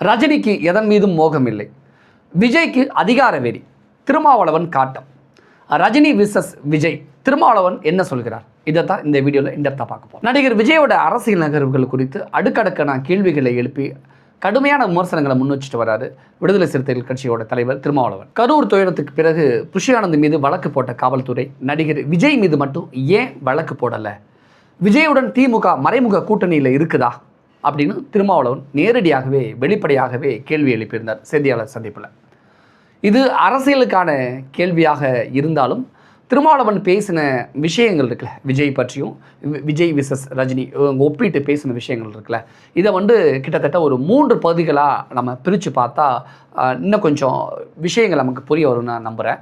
ரஜினிக்கு எதன் மீதும் மோகம் இல்லை விஜய்க்கு அதிகார வெறி திருமாவளவன் காட்டம். ரஜினி விசஸ் விஜய் திருமாவளவன் என்ன சொல்கிறார்? இதை தான் இந்த வீடியோவில் இன்டெப்த்தாக பார்க்க போகிறோம் நடிகர் விஜயோட அரசியல் நகர்வுகள் குறித்து அடுக்கடுக்கான கேள்விகளை எழுப்பி கடுமையான விமர்சனங்களை முன் வச்சுட்டு வராரு விடுதலை சிறுத்தைகள் கட்சியோட தலைவர் திருமாவளவன். கரூர் துயரத்துக்கு பிறகு புஷியானந்த் மீது வழக்கு போட்ட காவல்துறை நடிகர் விஜய் மீது மட்டும் ஏன் வழக்கு போடலை? விஜயுடன் திமுக மறைமுக கூட்டணியில் இருக்குதா? அப்படின்னு திருமாவளவன் நேரடியாகவே வெளிப்படையாகவே கேள்வி எழுப்பியிருந்தார் செய்தியாளர் சந்திப்பில். இது அரசியலுக்கான கேள்வியாக இருந்தாலும் திருமாவளவன் பேசின விஷயங்கள் இருக்குல்ல விஜய் பற்றியும் வி- விஜய் விசஸ் ரஜினி இவங்க ஒப்பிட்டு பேசின விஷயங்கள் இருக்குல்ல இதை வந்து கிட்டத்தட்ட ஒரு மூன்று பகுதிகளாக நம்ம பிரித்து பார்த்தா இன்னும் கொஞ்சம் விஷயங்கள் நமக்கு புரிய வரும்னு நான் நம்புகிறேன்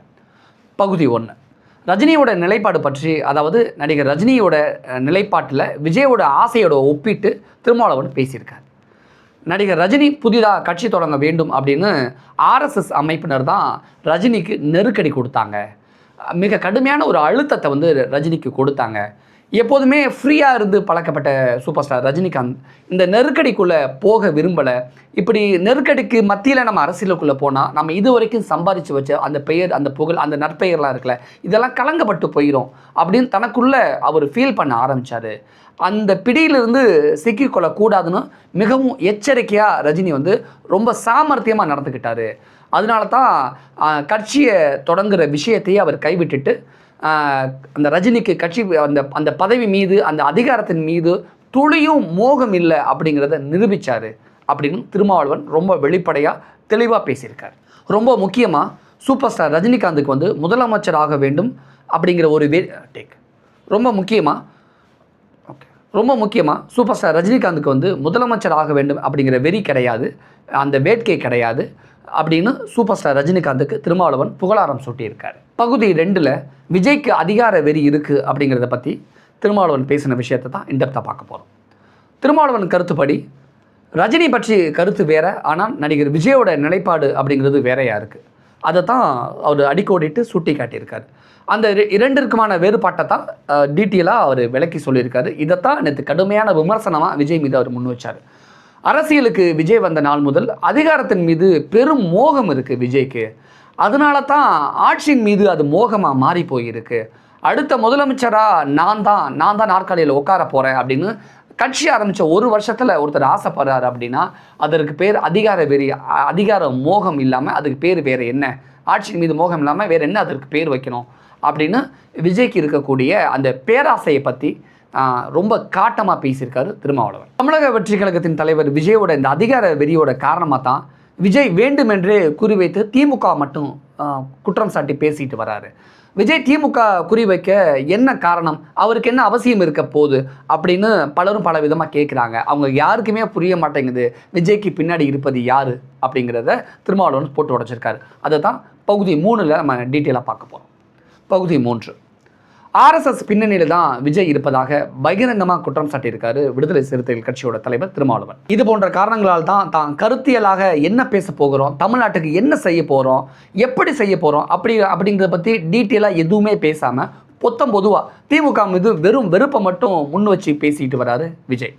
பகுதி ஒன்று ரஜினியோட நிலைப்பாடு பற்றி அதாவது நடிகர் ரஜினியோட நிலைப்பாட்டில் விஜயோட ஆசையோட ஒப்பிட்டு திருமாவளவன் பேசியிருக்கார். நடிகர் ரஜினி புதிதாக கட்சி தொடங்க வேண்டும் அப்படின்னு ஆர்எஸ்எஸ் அமைப்பினர் தான் ரஜினிக்கு நெருக்கடி கொடுத்தாங்க. மிக கடுமையான ஒரு அழுத்தத்தை வந்து ரஜினிக்கு கொடுத்தாங்க. எப்போதுமே ஃப்ரீயாக இருந்து பழக்கப்பட்ட சூப்பர் ஸ்டார் ரஜினிகாந்த். இந்த நெருக்கடிக்குள்ளே போக விரும்பலை. இப்படி நெருக்கடிக்கு மத்தியில் நம்ம அரசியலுக்குள்ளே போனால் நம்ம இது வரைக்கும் சம்பாதிச்சு வச்ச அந்த பெயர் அந்த புகழ் அந்த நற்பெயர்லாம் இருக்குல்ல இதெல்லாம் கலங்கப்பட்டு போயிடும் அப்படின்னு தனக்குள்ளே அவர் ஃபீல் பண்ண ஆரம்பித்தார் அந்த பிடியிலிருந்து சிக்கிக்கொள்ளக்கூடாதுன்னு மிகவும் எச்சரிக்கையாக ரஜினி வந்து ரொம்ப சாமர்த்தியமாக நடந்துக்கிட்டார் அதனால தான் கட்சியை தொடங்குற விஷயத்தையே அவர் கைவிட்டுட்டு அந்த ரஜினிக்கு கட்சி அந்த அந்த பதவி மீது அந்த அதிகாரத்தின் மீது துளியும் மோகம் இல்லை அப்படிங்கிறத நிரூபித்தார் அப்படின்னு திருமாவளவன் ரொம்ப வெளிப்படையாக தெளிவாக பேசியிருக்கார். ரொம்ப முக்கியமாக சூப்பர் ஸ்டார் ரஜினிகாந்துக்கு வந்து முதலமைச்சர் ஆக வேண்டும் அப்படிங்கிற ஒரு வே டேக் ரொம்ப முக்கியமாக ரொம்ப முக்கியமாக சூப்பர் ஸ்டார் ரஜினிகாந்துக்கு வந்து முதலமைச்சர் ஆக வேண்டும் அப்படிங்கிற வெறி கிடையாது அந்த வேட்கை கிடையாது அப்படின்னு சூப்பர் ஸ்டார் ரஜினிகாந்துக்கு திருமாவளவன் புகழாரம் சூட்டியிருக்கார். பகுதி ரெண்டில் விஜய்க்கு அதிகார வெறி இருக்குது அப்படிங்கிறத பற்றி திருமாவளவன் பேசின விஷயத்தை தான் இன்டெப்த்தாக பார்க்க போகிறோம் திருமாவளவன் கருத்துப்படி ரஜினி பற்றி கருத்து வேற ஆனால் நடிகர் விஜயோட நிலைப்பாடு அப்படிங்கிறது வேறையாக இருக்குது அதை தான் அவர் அடிக்கோடிட்டு சுட்டி காட்டியிருக்காரு அந்த இரண்டிற்குமான வேறுபாட்டை தான் டீட்டெயிலாக அவர் விளக்கி சொல்லியிருக்காரு. இதைத்தான் நேற்று கடுமையான விமர்சனமாக விஜய் மீது அவர் முன் வச்சார். அரசியலுக்கு விஜய் வந்த நாள் முதல் அதிகாரத்தின் மீது பெரும் மோகம் இருக்குது விஜய்க்கு. அதனால தான் ஆட்சியின் மீது அது மோகமாக மாறி போயிருக்கு. அடுத்த முதலமைச்சராக நான் தான் நான் தான் நாற்காலியில் உட்கார போகிறேன் அப்படின்னு கட்சி ஆரம்பித்த ஒரு வருஷத்தில் ஒருத்தர் ஆசைப்படுறாரு அப்படின்னா அதற்கு பேர் அதிகார வெறி அதிகார மோகம் இல்லாமல் அதுக்கு பேர் வேறு என்ன? ஆட்சியின் மீது மோகம் இல்லாமல் வேறு என்ன அதற்கு பேர் வைக்கணும்? அப்படின்னு விஜய்க்கு இருக்கக்கூடிய அந்த பேராசையை பற்றி ரொம்ப காட்டமாக பேசியிருக்காரு திருமாவளவன். தமிழக வெற்றி கழகத்தின் தலைவர் விஜயோட இந்த அதிகார வெறியோட காரணமாக தான் விஜய் வேண்டுமென்றே குறிவைத்து திமுக மட்டும் குற்றம் சாட்டி பேசிட்டு வராரு. விஜய் திமுக குறிவைக்க என்ன காரணம்? அவருக்கு என்ன அவசியம் இருக்க போகுது? அப்படின்னு பலரும் பல விதமாக கேட்குறாங்க அவங்க யாருக்குமே புரிய மாட்டேங்குது. விஜய்க்கு பின்னாடி இருப்பது யார்? அப்படிங்கிறத திருமாவளவன் போட்டு உடைச்சிருக்காரு. அதை தான் பகுதி மூணில் நம்ம டீட்டெயிலாக பார்க்க போகிறோம் பகுதி மூன்று. ஆர்எஸ்எஸ் பின்னணியில் தான் விஜய் இருப்பதாக பகிரங்கமாக குற்றம் சாட்டியிருக்காரு விடுதலை சிறுத்தைகள் கட்சியோட தலைவர் திருமாவளவன். இது போன்ற காரணங்களால் தான் தான் கருத்தியலாக என்ன பேச போகிறோம் தமிழ்நாட்டுக்கு என்ன செய்ய போகிறோம் எப்படி செய்ய போகிறோம் அப்படி அப்படிங்கிறத பற்றி டீட்டெயிலாக எதுவுமே பேசாமல் பொத்தம் பொதுவாக திமுக மீது வெறும் வெறுப்பை மட்டும் முன் வச்சு பேசிட்டு வராரு விஜய்.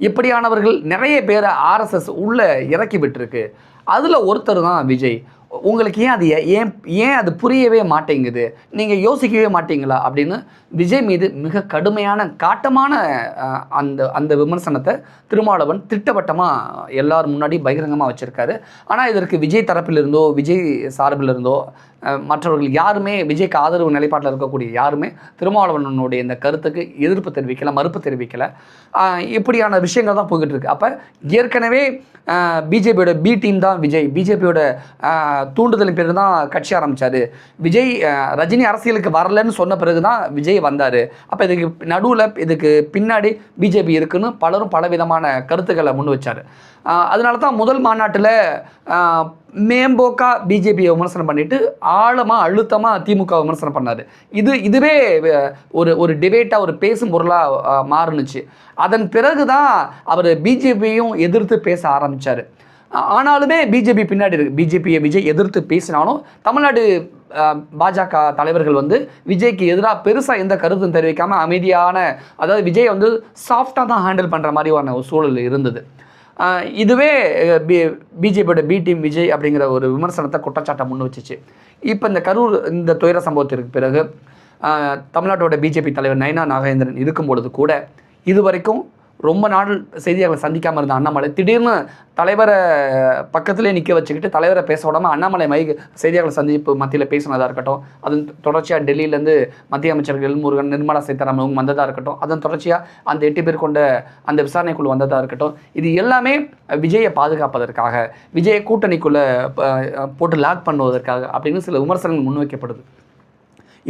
இப்படியானவர்கள் நிறைய பேரை ஆர்எஸ்எஸ் உள்ளே இறக்கி விட்டுருக்கு. அதில் ஒருத்தர் தான் விஜய். உங்களுக்கு ஏன் அது ஏன் ஏன் அது புரியவே மாட்டேங்குது? நீங்கள் யோசிக்கவே மாட்டீங்களா? அப்படின்னு விஜய் மீது மிக கடுமையான காட்டமான அந்த அந்த விமர்சனத்தை திருமாவளவன் திட்டவட்டமாக எல்லார் முன்னாடி பகிரங்கமாக வச்சுருக்காரு. ஆனால் இதற்கு விஜய் தரப்பிலிருந்தோ விஜய் சார்பிலிருந்தோ மற்றவர்கள் யாருமே விஜய்க்கு ஆதரவு நிலைப்பாட்டில் இருக்கக்கூடிய யாருமே திருமாவளவனுடைய இந்த கருத்துக்கு எதிர்ப்பு தெரிவிக்கலை மறுப்பு தெரிவிக்கலை. இப்படியான விஷயங்கள் தான் போய்கிட்டு இருக்கு. அப்போ ஏற்கனவே பிஜேபியோட பி டீம் தான் விஜய். பிஜேபியோட தூண்டுதலின் பேர் தான் கட்சி ஆரம்பித்தார் விஜய் ரஜினி அரசியலுக்கு வரலன்னு சொன்ன பிறகு தான் விஜய் வந்தார். அப்போ இதுக்கு நடுவில் இதுக்கு பின்னாடி பிஜேபி இருக்குன்னு பலரும் பலவிதமான கருத்துக்களை முன் வச்சார். அதனால தான் முதல் மாநாட்டில் மேம்போக்கா பிஜேபியை விமர்சனம் பண்ணிட்டு ஆழமாக அழுத்தமாக திமுக விமர்சனம் பண்ணார். இது இதுவே ஒரு ஒரு டிபேட்டாக ஒரு பேசும் பொருளாக மாறுனுச்சு. அதன் பிறகு தான் அவர் பிஜேபியும் எதிர்த்து பேச ஆரம்பித்தார் ஆனாலுமே பிஜேபி பின்னாடி இருக்குது பிஜேபியை விஜய் எதிர்த்து பேசினாலும் தமிழ்நாடு பாஜக தலைவர்கள் வந்து விஜய்க்கு எதிராக பெருசாக எந்த கருத்தும் தெரிவிக்காமல் அமைதியான அதாவது விஜய் வந்து சாஃப்டாக தான் ஹேண்டில் பண்ணுற மாதிரியான ஒரு சூழல் இருந்தது. இதுவே பி பிஜேபியோட பி டீம் விஜய் அப்படிங்கிற ஒரு விமர்சனத்தை குற்றச்சாட்டை முன் வச்சுச்சு. இப்போ இந்த கரூர் இந்த துயர சம்பவத்திற்கு பிறகு தமிழ்நாட்டோட பிஜேபி தலைவர் நயனா நாகேந்திரன் இருக்கும் பொழுது கூட இது வரைக்கும் ரொம்ப நாள் செய்தியாளர்களை சந்திக்காமல் இருந்த அண்ணாமலை. திடீர்னு தலைவரை பக்கத்திலே நிற்க வச்சுக்கிட்டு தலைவரை பேச விடாமல் அண்ணாமலை மை செய்தியாளர் சந்திப்பு மத்தியில் பேசினதாக இருக்கட்டும் அதன் தொடர்ச்சியாக டெல்லியிலேருந்து மத்திய அமைச்சர்கள் முருகன் நிர்மலா சீதாராமன் அவங்க வந்ததாக இருக்கட்டும் அதன் தொடர்ச்சியாக அந்த எட்டு பேர் கொண்ட அந்த விசாரணைக்குழு வந்ததாக இருக்கட்டும் இது எல்லாமே விஜயை பாதுகாப்பதற்காக விஜயை கூட்டணிக்குள்ளே போட்டு லாக் பண்ணுவதற்காக அப்படின்னு சில விமர்சனங்கள் முன்வைக்கப்படுது.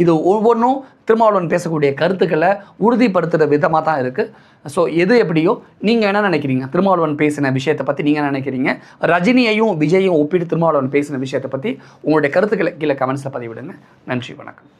இது ஒவ்வொன்றும் திருமாவளவன் பேசக்கூடிய கருத்துக்களை உறுதிப்படுத்துகிற விதமாக தான் இருக்குது ஸோ எது எப்படியோ நீங்கள் என்ன நினைக்கிறீங்க? திருமாவளவன் பேசின விஷயத்தை பற்றி நீங்கள் என்ன நினைக்கிறீங்க? ரஜினியையும் விஜயையும் ஒப்பிட்டு திருமாவளவன் பேசின விஷயத்தை பற்றி உங்களுடைய கருத்துக்களை கீழே கமெண்ட்ஸில் பதிவிடுங்க. நன்றி வணக்கம்.